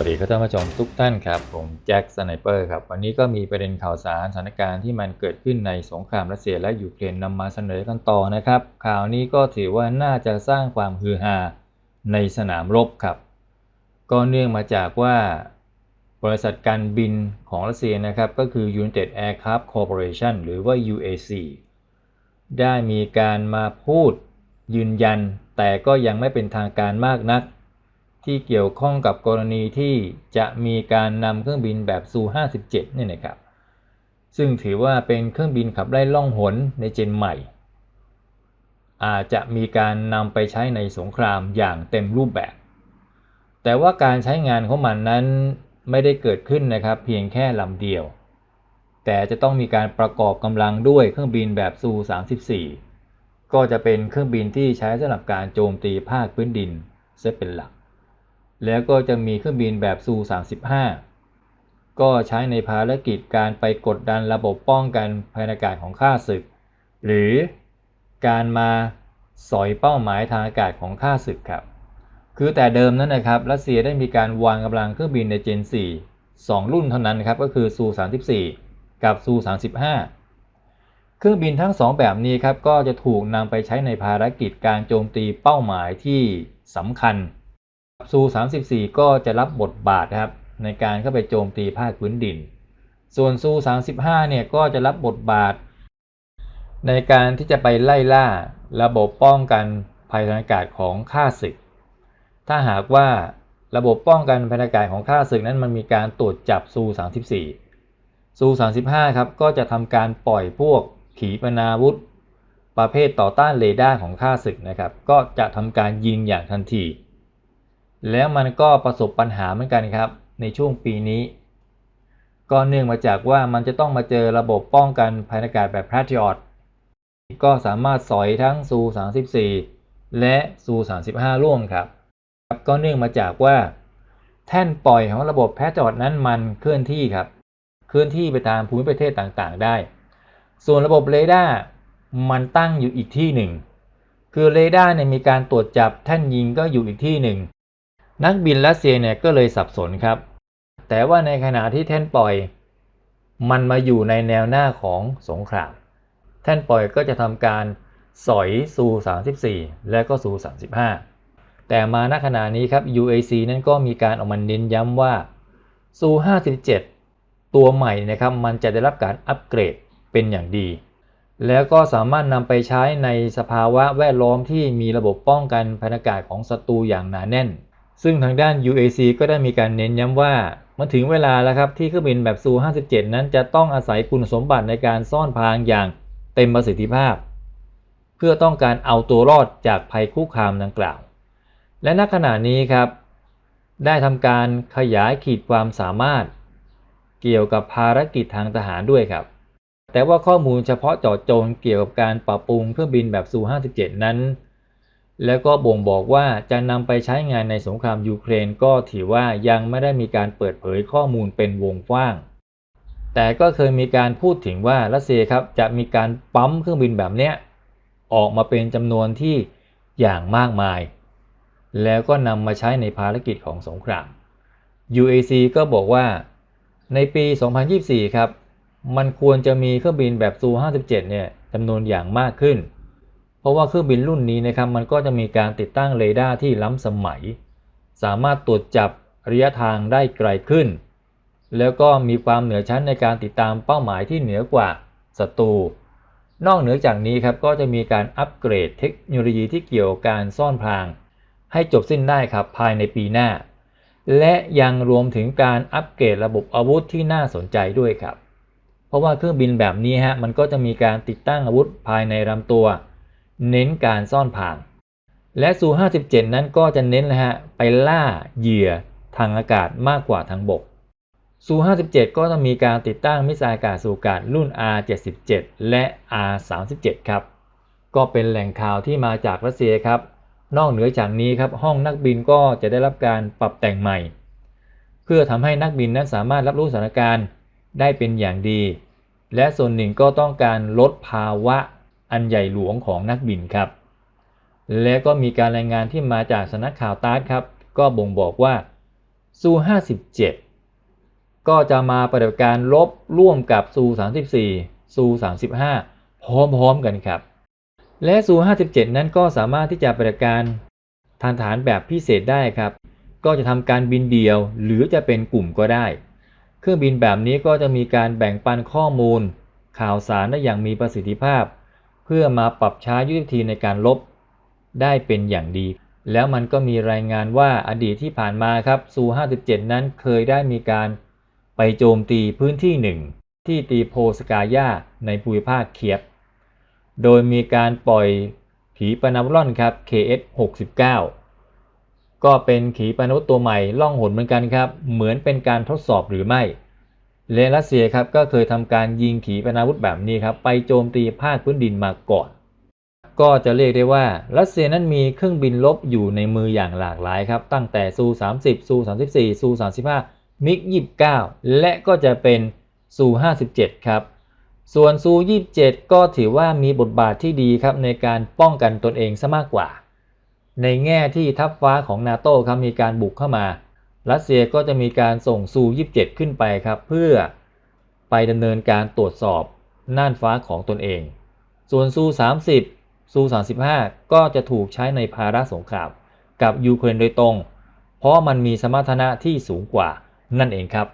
วัสดีครับท่านผู้ชมทุกท่านครับ ผมแจ็คสไนเปอร์ครับ วันนี้ก็มีประเด็นข่าวสารสถานการณ์ที่มันเกิดขึ้นในสงครามรัสเซียและยูเครนนำมาเสนอกันต่อนะครับ ข่าวนี้ก็ถือว่าน่าจะสร้างความฮือฮาในสนามรบครับ ก็เนื่องมาจากว่า บริษัทการบินของรัสเซียนะครับ ก็คือ United Aircraft Corporation หรือว่า UAC ได้มีการมาพูดยืนยัน แต่ก็ยังไม่เป็นทางการมากนัก ที่เกี่ยวข้องกับกรณีที่จะมีการนำเครื่องบินแบบซู57เนี่ยนะครับ ซึ่งถือว่าเป็นเครื่องบินขับไล่ล่องหนในเจนใหม่ อาจจะมีการนำไปใช้ในสงครามอย่างเต็มรูปแบบ แต่ว่าการใช้งานของมันนั้นไม่ได้เกิดขึ้นนะครับเพียงแค่ลำเดียว แต่จะต้องมีการประกอบกำลังด้วยเครื่องบินแบบซู34ก็จะเป็นเครื่องบินที่ใช้สำหรับการโจมตีภาคพื้นดินเสเป็นหลัก แล้วก็จะมีเครื่องบินแบบซู 35 ก็ใช้ในภารกิจการไปกดดันระบบป้องกันภายในอากาศของข้าศึก หรือการมาสอยเป้าหมายทางอากาศของข้าศึกครับ คือแต่เดิมนั้นนะครับรัสเซียได้มีการวางกำลังเครื่องบินในเจน 4 2 รุ่นเท่านั้นนครับก็คือซู 34 กับซู 35 เครื่องบินทั้ง 2 แบบนี้ครับก็จะถูกนำไปใช้ในภารกิจการโจมตีเป้าหมายที่สำคัญ ซู34 ก็จะรับบทบาทนะครับในการเข้าไปโจมตีภาคพื้นดิน ส่วนซู35เนี่ยก็จะรับบทบาท ในการที่จะไปไล่ล่าระบบป้องกันภัยทางอากาศของข้าศึก ถ้าหากว่าระบบป้องกันภัยทางอากาศของข้าศึกนั้นมันมีการตรวจจับซู34ซู35ครับก็จะทำการปล่อยพวกขีปนาวุธ ประเภทต่อต้านเรดาร์ของข้าศึกนะครับ ก็จะทำการยิงอย่างทันที แล้วมันก็ประสบปัญหาเหมือนกันครับ ในช่วงปีนี้ ก็เนื่องมาจากว่ามันจะต้องมาเจอระบบป้องกันภัยอากาศแบบ Patriot ก็สามารถสอยทั้งซู34 และซู35 ร่วมครับ ก็เนื่องมาจากว่า แท่นปล่อยของระบบ Patriot นั้นมันเคลื่อนที่ครับ เคลื่อนที่ไปตามภูมิประเทศต่างๆ ได้ ส่วนระบบเรดาร์มันตั้งอยู่อีกที่หนึ่ง คือเรดาร์เนี่ยมีการตรวจจับแท่นยิงก็อยู่อีกที่หนึ่ง นักบินรัสเซียเนี่ยก็เลยสับสนครับ แต่ว่าในขณะที่แท่นปล่อย มันมาอยู่ในแนวหน้าของสงคราม แท่นปล่อยก็จะทำการสอยซู 34 และก็ซู 35 แต่มาณขณะนี้ครับ UAC นั้นก็มีการออกมาเน้นย้ำว่าซู57 ตัวใหม่นะครับมันจะได้รับการอัปเกรดเป็นอย่างดี แล้วก็สามารถนำไปใช้ในสภาวะแวดล้อมที่มีระบบป้องกันภัยอากาศของศัตรูอย่างหนาแน่น ซึ่งทางด้าน UAC ก็ได้มีการเน้นย้ำว่ามันถึงเวลาแล้วครับที่เครื่องบินแบบซู 57 นั้นจะต้องอาศัยคุณสมบัติในการซ่อนพรางอย่างเต็มประสิทธิภาพ เพื่อต้องการเอาตัวรอดจากภัยคุกคามดังกล่าว และณขณะนี้ครับ ได้ทำการขยายขีดความสามารถ เกี่ยวกับภารกิจทางทหารด้วยครับ แต่ว่าข้อมูลเฉพาะเจาะจงเกี่ยวกับการปรับปรุงเครื่องบินแบบซู 57 นั้น แล้วก็บ่งบอกว่าจะนำไปใช้งานในสงครามยูเครนก็ถือว่ายังไม่ได้มีการเปิดเผยข้อมูลเป็นวงกว้าง แต่ก็เคยมีการพูดถึงว่ารัสเซียครับจะมีการปั๊มเครื่องบินแบบเนี้ยออกมาเป็นจำนวนที่อย่างมากมาย แล้วก็นำมาใช้ในภารกิจของสงคราม UAC ก็บอกว่าในปี 2024 ครับ มันควรจะมีเครื่องบินแบบซู57เนี่ยจำนวนอย่างมากขึ้น เพราะว่าเครื่องบินรุ่นนี้นะครับมันก็จะมีการติดตั้งเรดาร์ที่ล้ำสมัย สามารถตรวจจับระยะทางได้ไกลขึ้น แล้วก็มีความเหนือชั้นในการติดตามเป้าหมายที่เหนือกว่าศัตรูนอกเหนือจากนี้ครับก็จะมีการอัปเกรดเทคโนโลยีที่เกี่ยวกับการซ่อนพราง ให้จบสิ้นได้ครับภายในปีหน้า และยังรวมถึงการอัปเกรดระบบอาวุธที่น่าสนใจด้วยครับ เพราะว่าเครื่องบินแบบนี้ฮะมันก็จะมีการติดตั้งอาวุธภายในลำตัว เน้นการซ่อนผ่าน และซู57 นั้นก็จะเน้นนะฮะไปล่าเหยื่อทางอากาศมากกว่าทางบกซู57 ก็จะมีการติดตั้งมิสไซล์อากาศสู่อากาศรุ่น R77 และ R37 ครับ ก็เป็นแหล่งข่าวที่มาจากรัสเซียครับ นอกเหนือจากนี้ครับห้องนักบินก็จะได้รับการปรับแต่งใหม่ เพื่อทำให้นักบินนั้นสามารถรับรู้สถานการณ์ได้เป็นอย่างดี และส่วนหนึ่งก็ต้องการลดภาวะ อันใหญ่หลวงของนักบินครับ และก็มีการรายงานที่มาจากสนักข่าวตาร์ครับ ก็บ่งบอกว่าซู57 ก็จะมาปฏิบัติการลบร่วมกับซู34ซู35 พร้อมๆกันครับ และซู57 นั้นก็สามารถที่จะปฏิบัติการทางฐานแบบพิเศษได้ครับ ก็จะทำการบินเดี่ยวหรือจะเป็นกลุ่มก็ได้ เครื่องบินแบบนี้ก็จะมีการแบ่งปันข้อมูล ข่าวสารได้อย่างมีประสิทธิภาพ พื่อมาปรับใช้ยุทธวิธีในการลบ ได้เป็นอย่างดี แล้วมันก็มีรายงานว่าอดีตที่ผ่านมาครับซู57 นั้นเคยได้มีการไปโจมตีพื้นที่หนึ่งที่ตีโพสกายาในภูมิภาคเคียบ โดยมีการปล่อยขีปนาวุธร่อนครับ KS 69ก็เป็นขีปนาวุธตัวใหม่ล่องหนเหมือนกันครับ เหมือนเป็นการทดสอบหรือไม่ และรัสเซียครับก็เคยทำการยิงขีปนาวุธแบบนี้ครับไปโจมตีภาคพื้นดินมาก่อน ก็จะเรียกได้ว่ารัสเซียนั้นมีเครื่องบินลบอยู่ในมืออย่างหลากหลายครับ ตั้งแต่ซู 30 ซู 34 ซู 35 มิก 29 และก็จะเป็นซู 57 ครับ ส่วนซู 27 ก็ถือว่ามีบทบาทที่ดีครับในการป้องกันตนเองซะมากกว่า ในแง่ที่ทัพฟ้าของนาโต้ครับมีการบุกเข้ามา รัสเซียก็จะมีการส่งซู 27 ขึ้นไปครับ เพื่อไปดำเนินการตรวจสอบน่านฟ้าของตนเอง ส่วนซู 30 ซู 35 ก็จะถูกใช้ในภาระสงครามกับยูเครนโดยตรง เพราะมันมีสมรรถนะที่สูงกว่านั่นเองครับ